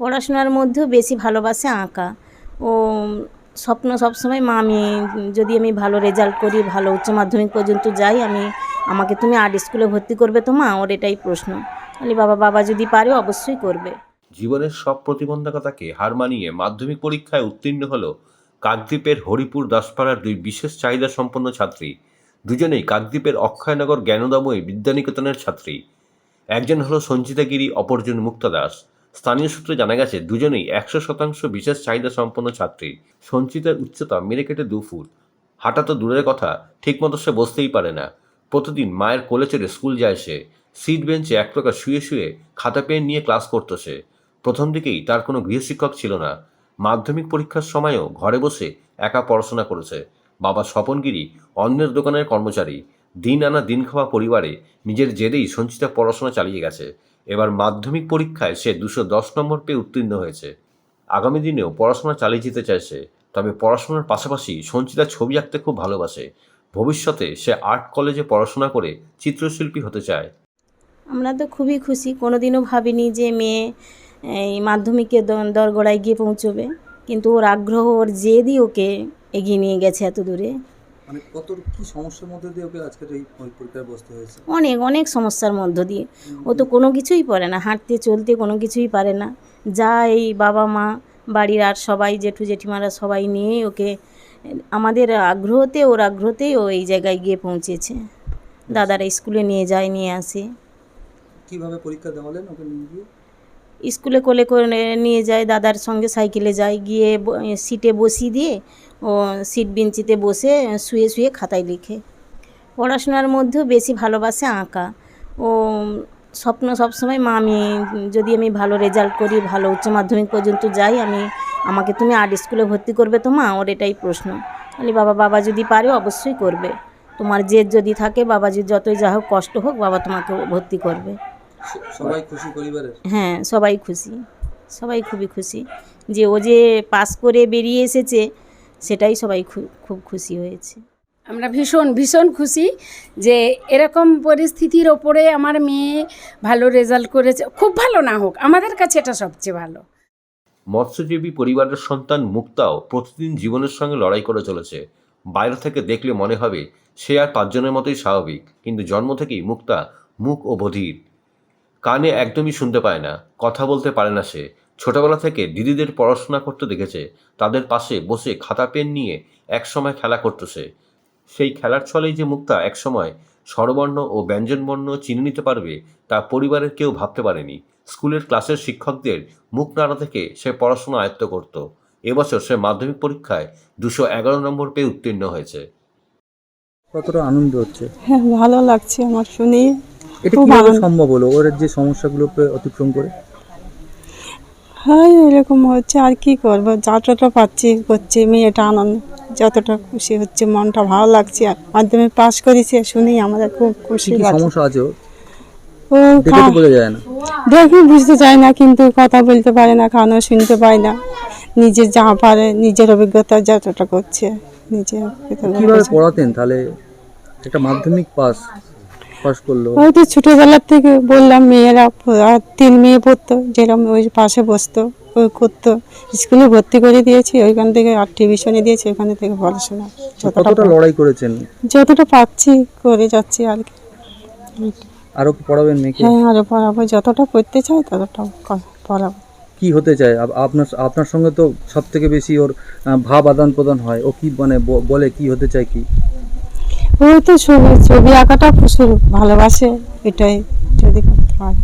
পড়াশোনার মধ্যেও বেশি ভালোবাসে আঁকা। ও স্বপ্ন সবসময়, মা, আমি যদি আমি ভালো রেজাল্ট করি, ভালো উচ্চ মাধ্যমিক পর্যন্ত যাই, আমি, আমাকে তুমি আর্ট স্কুলে ভর্তি করবে তো, মা? ওর এটাই প্রশ্ন। বলি, বাবা বাবা যদি পারে, অবশ্যই করবে। জীবনের সব প্রতিবন্ধকতাকে হার মানিয়ে মাধ্যমিক পরীক্ষায় উত্তীর্ণ হল কাকদ্বীপের হরিপুর দাসপাড়ার দুই বিশেষ চাহিদা সম্পন্ন ছাত্রী। দুজনেই কাকদ্বীপের অক্ষয়নগর জ্ঞানদাময়ী বিদ্যানিকেতনের ছাত্রী। একজন হলো সঞ্চিতা গিরি অপরজন মুক্তা দাস। স্থানীয় সূত্রে জানা গেছে, দুজনেই একশো শতাংশ বিশেষ চাহিদা সম্পন্ন ছাত্রী। সঞ্চিতার উচ্চতা মেরে কেটে দু ফুট। হাঁটা তো দূরের কথা ঠিকমতো সে বসতেই পারে না। প্রতিদিন মায়ের কোলে চড়ে স্কুল যায় সে। সিট বেঞ্চে এক প্রকার শুয়ে শুয়ে খাতা পেন নিয়ে ক্লাস করতো সে। প্রথম দিকেই তার কোনো গৃহশিক্ষক ছিল না। মাধ্যমিক পরীক্ষার সময়ও ঘরে বসে একা পড়াশোনা করেছে। বাবা স্বপনগিরি অন্যের দোকানের কর্মচারী। দিন আনা দিন খাওয়া পরিবারে নিজের জেদেই সঞ্চিতা পড়াশোনা চালিয়ে গেছে। এবার মাধ্যমিক পরীক্ষায় সে দুশো দশ নম্বর পেয়ে উত্তীর্ণ হয়েছে। আগামী দিনেও পড়াশোনা চালিয়ে যেতে চাইছে তবে পড়াশোনার পাশাপাশি সঞ্চিতা ছবি আঁকতে খুব ভালোবাসে। ভবিষ্যতে সে আর্ট কলেজে পড়াশোনা করে চিত্রশিল্পী হতে চায়। আমরা তো খুবই খুশি, কোনোদিনও ভাবিনি যে মেয়ে, এই মাধ্যমিকে দরগড়ায় গিয়ে পৌঁছবে। কিন্তু ওর আগ্রহ, ওর জেদই ওকে এগিয়ে নিয়ে গেছে এত দূরে। মানে কত কি সমস্যার মধ্যে দিয়ে ওকে আজকের এই পরীক্ষায় বসতে হয়েছে? অনেক অনেক সমস্যার মধ্য দিয়ে। ও তো কোনো কিছুই পারে না হাঁটতে চলতে কোনো কিছুই পারে না। যা এই বাবা মা বাড়ির আর সবাই জেঠু জেঠিমারা সবাই নিয়েই ওকে আমাদের আগ্রহতে ওর আগ্রহতেই ও এই জায়গায় গিয়ে পৌঁছেছে। দাদারা স্কুলে নিয়ে যায় নিয়ে আসে। কীভাবে পরীক্ষা দেওয়ালেন ওকে নিয়ে গিয়ে? স্কুলে কোলে করে নিয়ে যায়, দাদার সঙ্গে সাইকেলে যায়, গিয়ে সিটে বসিয়ে দিয়ে ও সিট বেঞ্চিতে বসে শুয়ে শুয়ে খাতায় লিখে। পড়াশোনার মধ্যেও বেশি ভালোবাসে আঁকা। ও, স্বপ্ন সবসময়, মা, আমি যদি আমি ভালো রেজাল্ট করি, ভালো উচ্চ মাধ্যমিক পর্যন্ত যাই, আমি, আমাকে তুমি আর্ট স্কুলে ভর্তি করবে তো, মা? ওর এটাই প্রশ্ন। বলি, বাবা বাবা যদি পারে, অবশ্যই করবে। তোমার জেদ যদি থাকে, বাবা যদি যতই যা হোক, কষ্ট হোক, বাবা তোমাকে ভর্তি করবে। সবাই খুশি পরিবারের? হ্যাঁ সবাই খুশি। সবাই খুবই খুশি। যে ও যে পাস করে বেরিয়ে এসেছে সেটাই সবাই খু- খুব খুশি হয়েছে। আমরা ভীষণ ভীষণ খুশি যে এরকম পরিস্থিতির ওপরে আমার মেয়ে ভালো রেজাল্ট করেছে। খুব ভালো না হোক আমাদের কাছে এটা সবচেয়ে ভালো। মৎস্যজীবী পরিবারের সন্তান মুক্তাও প্রতিদিন জীবনের সঙ্গে লড়াই করে চলেছে। বাইরে থেকে দেখলে মনে হবে সে আর পাঁচজনের মতোই স্বাভাবিক। কিন্তু জন্ম থেকেই মুক্তা মুখ ও বধির। কানে একদমই শুনতে পায় না কথা বলতে পারে না সে। ছোটবেলা থেকে দিদিদের পড়াশোনা করতে দেখেছে তাদের পাশে বসে খাতা পেন নিয়ে একসময় খেলা করতো সে। সেই খেলার ছলেই যে মুক্তা একসময় স্বরবর্ণ ও ব্যঞ্জনবর্ণ চিনে নিতে পারবে তা পরিবারের কেউ ভাবতে পারেনি। স্কুলের ক্লাসের শিক্ষকদের মুখ নাড়া থেকে সে পড়াশোনা আয়ত্ত করত। এবছর সে মাধ্যমিক পরীক্ষায় দুশো এগারো নম্বর পেয়ে উত্তীর্ণ হয়েছে। কতটা আনন্দ হচ্ছে? হ্যাঁ ভালো লাগছে আমার শুনে। এটা কীভাবে সম্ভব হলো? ওর যে সমস্যাগুলোকে অতিক্রম করে? হ্যাঁ এরকম হচ্ছে। আর কি করব? যতটা পাচ্ছি করছি। মেয়েটা আনন্দ যতটা খুশি হচ্ছে মনটা ভালো লাগছে। আর মাধ্যমে পাস করেছে শুনেই আমাদের খুব খুশি সমস্যা আছে? ও দেখে বুঝতে চায় না কিন্তু কথা বলতে পারে না খানো শুনতে পায় না। নিজে যা পারে নিজের অভিজ্ঞতা যতটা করছে নিজের কীভাবে পড়াতেন তাহলে? একটা মাধ্যমিক পাস ওই তো ছোটোবেলার থেকে বললাম মেয়েরা আর তিন মেয়ে পড়তো যেরকম ওই পাশে বসতো ওই করতো। স্কুলে ভর্তি করে দিয়েছি ওইখান থেকে আর টিউশনে দিয়েছি ওখানে থেকে পড়াশোনা। যতটা লড়াই করেছেন? যতটা পাচ্ছি করে যাচ্ছি আর কি। আরও কি পড়াবেন মেয়েকে? হ্যাঁ আরও পড়াবো। যতটা পড়তে চাই ততটা পড়াবো। কি হতে চায়? আপনার আপনার সঙ্গে তো সব থেকে বেশি ওর ভাব আদান প্রদান হয়। ও কি মানে বলে কি হতে চায় কি? ওই তো ছবি ছবি আঁকাটা প্রচুর ভালোবাসে এটাই যদি করতে পারে।